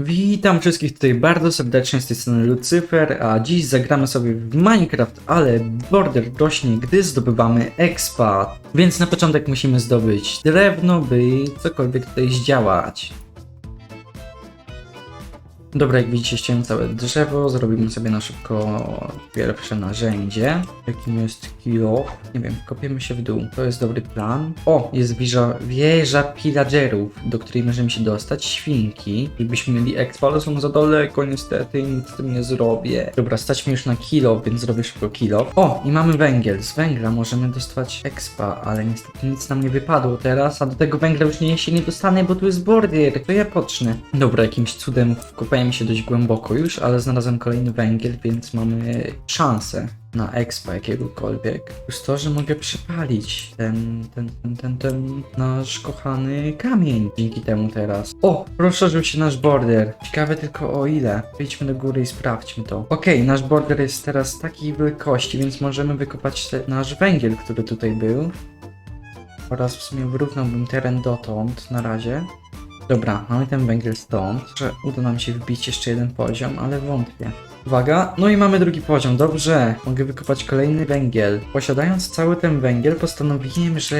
Witam wszystkich tutaj bardzo serdecznie z tej strony Lucyfer, a dziś zagramy sobie w Minecraft, ale border rośnie, gdy zdobywamy expa. Więc na początek musimy zdobyć drewno, by cokolwiek tutaj zdziałać. Dobra, jak widzicie ściąłem całe drzewo, zrobimy sobie na szybko pierwsze narzędzie. Jakim jest kilo? Nie wiem, kopiemy się w dół. To jest dobry plan. O, jest wieża, wieża pillagerów, do której możemy się dostać. Świnki. I byśmy mieli expo, ale są za daleko niestety, nic z tym nie zrobię. Dobra, stać mi już na kilo, więc zrobię szybko kilo. O, i mamy węgiel. Z węgla możemy dostać expa, ale niestety nic nam nie wypadło teraz, a do tego węgla już nie się nie dostanę, bo tu jest border. To ja pocznę. Dobra, jakimś cudem wkopałem się dość głęboko już, ale znalazłem kolejny węgiel, więc mamy szansę na expa jakiegokolwiek. Już to, że mogę przypalić ten, ten, ten, ten, ten nasz kochany kamień dzięki temu teraz. O, rozszerzył się nasz border. Ciekawe tylko o ile. Wejdźmy do góry i sprawdźmy to. Okej, nasz border jest teraz takiej wielkości, więc możemy wykopać te, nasz węgiel, który tutaj był. Oraz w sumie wyrównałbym teren dotąd na razie. Dobra, mamy ten węgiel stąd, że uda nam się wbić jeszcze jeden poziom, ale wątpię. Uwaga, no i mamy drugi poziom, dobrze, mogę wykopać kolejny węgiel. Posiadając cały ten węgiel, postanowiłem, że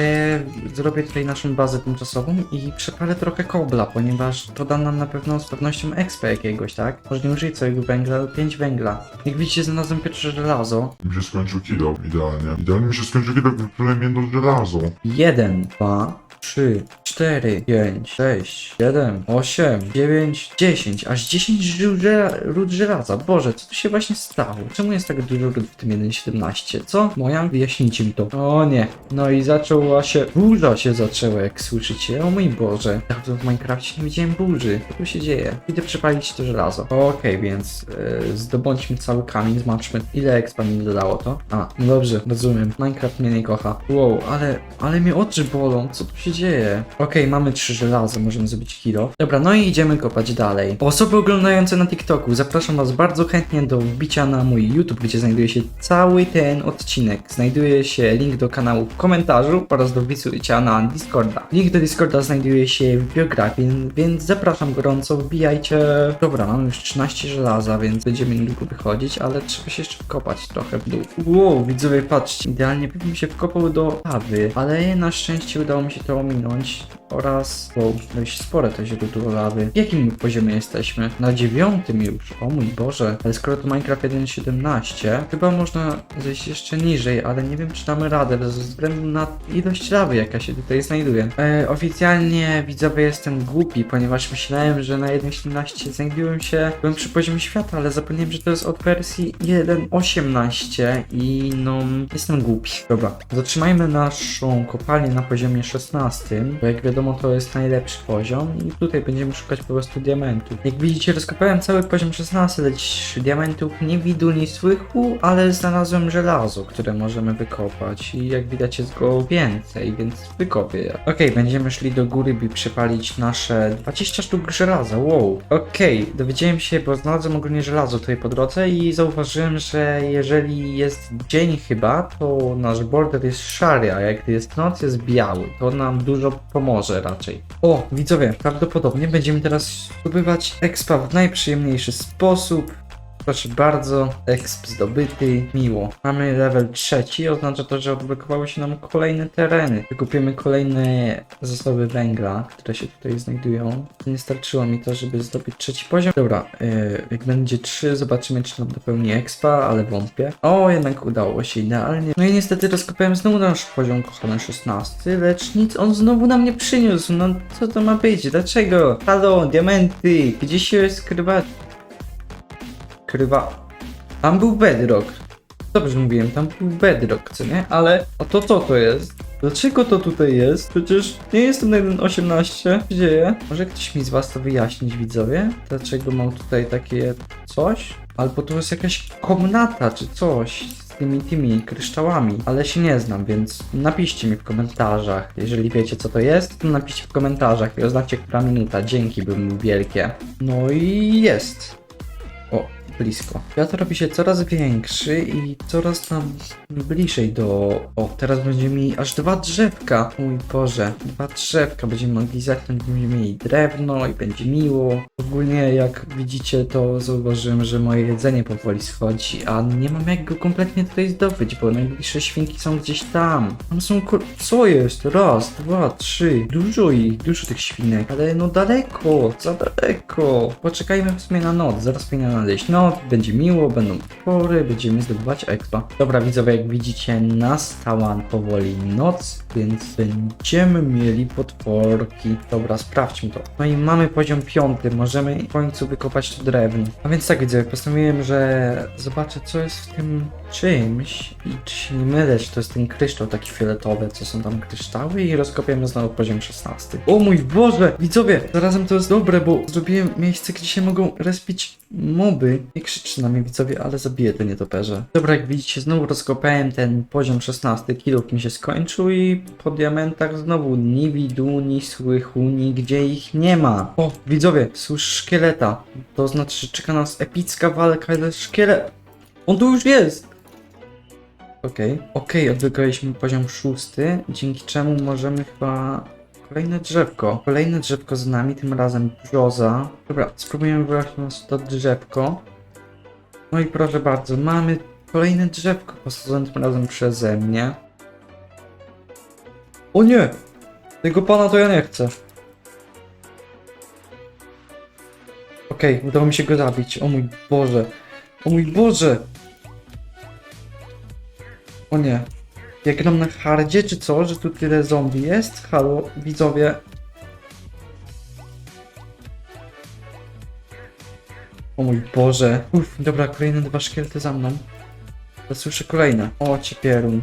zrobię tutaj naszą bazę tymczasową i przepalę trochę kobla, ponieważ to da nam na pewno z pewnością expa jakiegoś, tak? Może nie użyję całego węgla, ale 5 węgla. Jak widzicie, znalazłem pierwsze żelazo. Mi się skończył kilo, idealnie. Idealnie mi się skończył kilo, wyplułem jedno żelazo. 1, 2, 3, 4, 5, 6, 7, 8, 9, 10. Aż 10 żył żela- ród żelaza. Boże, co tu się właśnie stało? Czemu jest tak dużo ród w tym 1.17? Co? Moja? Wyjaśnijcie mi to. O nie. No i zaczęła się... Burza się zaczęła, jak słyszycie. O mój Boże. Dawno w Minecrafcie nie widziałem burzy. Co tu się dzieje? Idę przepalić to żelazo. Okej, więc yy, zdobądźmy cały kamień, zobaczmy ile expa mi dodało to. A, no dobrze, rozumiem. Minecraft mnie nie kocha. Wow, ale, ale mnie oczy bolą. Co tu się dzieje? Okej, mamy trzy żelazo, możemy zrobić kilo. Dobra, no i idziemy kopać dalej. Osoby oglądające na TikToku, zapraszam was bardzo chętnie do wbicia na mój YouTube, gdzie znajduje się cały ten odcinek. Znajduje się link do kanału w komentarzu oraz do wbicia na Discorda. Link do Discorda znajduje się w biografii, więc zapraszam gorąco, wbijajcie. Dobra, mamy już 13 żelaza, więc będziemy niedługo wychodzić, ale trzeba się jeszcze wkopać trochę w dół. Wow, widzowie, patrzcie, idealnie bym się wkopał do lawy, ale na szczęście udało mi się to ominąć oraz, wow, dość spore to źródło lawy. W jakim poziomie jesteśmy? Na dziewiątym już, o mój Boże. Ale skoro to Minecraft 1.17, chyba można zejść jeszcze niżej, ale nie wiem czy damy radę, ze względu na ilość lawy, jaka się tutaj znajduje. E, oficjalnie, widzowie, jestem głupi, ponieważ myślałem, że na 1.17 znajduję się, byłem przy poziomie świata, ale zapomniałem, że to jest od wersji 1.18 i no, jestem głupi. Dobra, zatrzymajmy naszą kopalnię na poziomie 16, bo jak wiadomo to jest najlepszy poziom i tutaj będziemy szukać po prostu diamentów. Jak widzicie rozkopałem cały poziom 16, lecz diamentów nie widu, nie słychu, ale znalazłem żelazo, które możemy wykopać i jak widać jest go więcej, więc wykopię je. Okej, będziemy szli do góry, by przepalić nasze 20 sztuk żelaza, wow. Okej, dowiedziałem się, bo znalazłem ogólnie żelazo tutaj po drodze i zauważyłem, że jeżeli jest dzień chyba, to nasz border jest szary, a jak jest noc, jest biały. To nam dużo pomoże raczej. O, widzowie, prawdopodobnie będziemy teraz zdobywać expa w najprzyjemniejszy sposób. Proszę bardzo, exp zdobyty, miło. Mamy level trzeci, oznacza to, że odblokowały się nam kolejne tereny. Wykupimy kolejne zasoby węgla, które się tutaj znajdują. Nie starczyło mi to, żeby zdobyć trzeci poziom. Dobra, yy, jak będzie trzy, zobaczymy, czy nam dopełni expa, ale wątpię. O, jednak udało się idealnie. No i niestety rozkopałem znowu nasz poziom kochany 16, lecz nic on znowu nam nie przyniósł. No co to ma być? Dlaczego? Halo, diamenty, gdzie się skrywać? Krywa. Tam był bedrock. Dobrze mówiłem, tam był bedrock, co nie? Ale a to co to jest? Dlaczego to tutaj jest? Przecież nie jestem na 1.18. Co się dzieje? Może ktoś mi z was to wyjaśnić, widzowie? Dlaczego mam tutaj takie coś? Albo to jest jakaś komnata, czy coś z tymi tymi kryształami, ale się nie znam, więc napiszcie mi w komentarzach. Jeżeli wiecie co to jest, to napiszcie w komentarzach i oznaczcie która minuta. Dzięki, by wielkie. No i jest. O, blisko. Świat robi się coraz większy i coraz nam bliżej do... O, teraz będziemy mieli aż dwa drzewka. Mój Boże, dwa drzewka. Będziemy mogli zetnąć, będziemy mieli drewno i będzie miło. Ogólnie jak widzicie, to zauważyłem, że moje jedzenie powoli schodzi, a nie mam jak go kompletnie tutaj zdobyć, bo najbliższe świnki są gdzieś tam. Tam są... Ko- Co jest? Raz, dwa, trzy. Dużo ich, dużo tych świnek, ale no daleko, za daleko. Poczekajmy w sumie na noc, zaraz powinna nadejść noc, będzie miło, będą pory, będziemy zdobywać expa. Dobra widzowie, jak widzicie, nastała powoli noc, więc będziemy mieli potworki. Dobra, sprawdźmy to. No i mamy poziom piąty, możemy w końcu wykopać to drewno. A więc tak widzowie, postanowiłem, że zobaczę co jest w tym czymś i czy się nie mylę, czy to jest ten kryształ taki fioletowy, co są tam kryształy i rozkopiemy znowu poziom 16. O mój Boże! Widzowie, zarazem to jest dobre, bo zrobiłem miejsce, gdzie się mogą respić moby. Nie krzyczcie na mnie widzowie, ale zabiję te nietoperze. Dobra, jak widzicie, znowu rozkopałem ten poziom 16, kilów mi się skończył i po diamentach znowu ni widu, ni słychu, nigdzie ich nie ma. O, widzowie, słysz szkieleta. To znaczy, że czeka nas epicka walka ze szkielet. On tu już jest! Okej, okej, odbygaliśmy poziom szósty, dzięki czemu możemy chyba... Kolejne drzewko. Kolejne drzewko z nami, tym razem brzoza. Dobra, spróbujemy właśnie to drzewko. No i proszę bardzo, mamy kolejne drzewko posadzone tym razem przeze mnie. O nie! Tego pana to ja nie chcę. Okej, udało mi się go zabić. O mój Boże. O mój Boże! O nie. Ja gram na hardzie, czy co? Że tu tyle zombie jest? Halo, widzowie. O mój Boże. Uff, dobra, kolejne dwa szkielety za mną. Ja słyszę kolejne. O, ciepierun.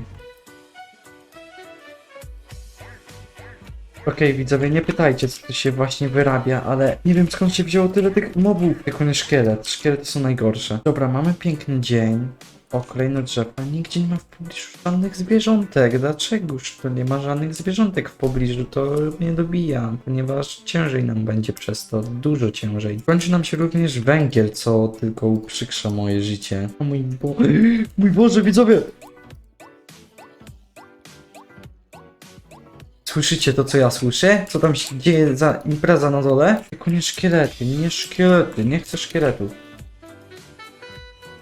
Okej, widzowie, nie pytajcie, co tu się właśnie wyrabia, ale nie wiem skąd się wzięło tyle tych mobów. Jak on szkielet. Szkielety są najgorsze. Dobra, mamy piękny dzień. O, kolejne drzewo. Nigdzie nie ma w pobliżu żadnych zwierzątek. Dlaczegoż to nie ma żadnych zwierzątek w pobliżu? To mnie dobija, ponieważ ciężej nam będzie przez to. Dużo ciężej. Kończy nam się również węgiel, co tylko uprzykrza moje życie. O mój Bo... Mój Boże, widzowie! Słyszycie to, co ja słyszę? Co tam się dzieje za impreza na dole? Tylko nie szkielety, nie szkielety, nie chcę szkieletów.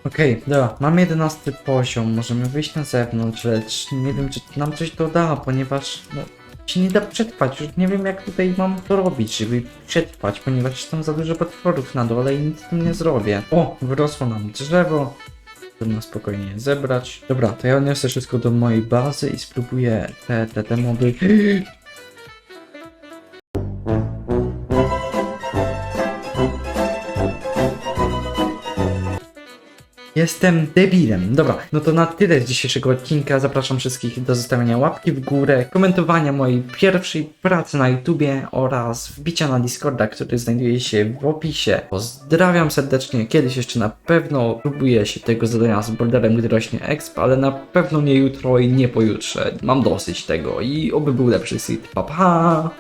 Okej, dobra, mamy 11 poziom, możemy wyjść na zewnątrz, lecz nie wiem, czy nam coś to da, ponieważ no, się nie da przetrwać, już nie wiem jak tutaj mam to robić, żeby przetrwać, ponieważ jest tam za dużo potworów na dole i nic z tym nie zrobię. O, wyrosło nam drzewo, Trudno spokojnie je zebrać. Dobra, to ja odniosę wszystko do mojej bazy i spróbuję te, te, te moby... Jestem debilem. Dobra, no to na tyle z dzisiejszego odcinka. Zapraszam wszystkich do zostawienia łapki w górę, komentowania mojej pierwszej pracy na YouTubie oraz wbicia na Discorda, który znajduje się w opisie. Pozdrawiam serdecznie. Kiedyś jeszcze na pewno próbuję się tego zadania z borderem, gdy rośnie exp, ale na pewno nie jutro i nie pojutrze. Mam dosyć tego i oby był lepszy seed. Pa pa!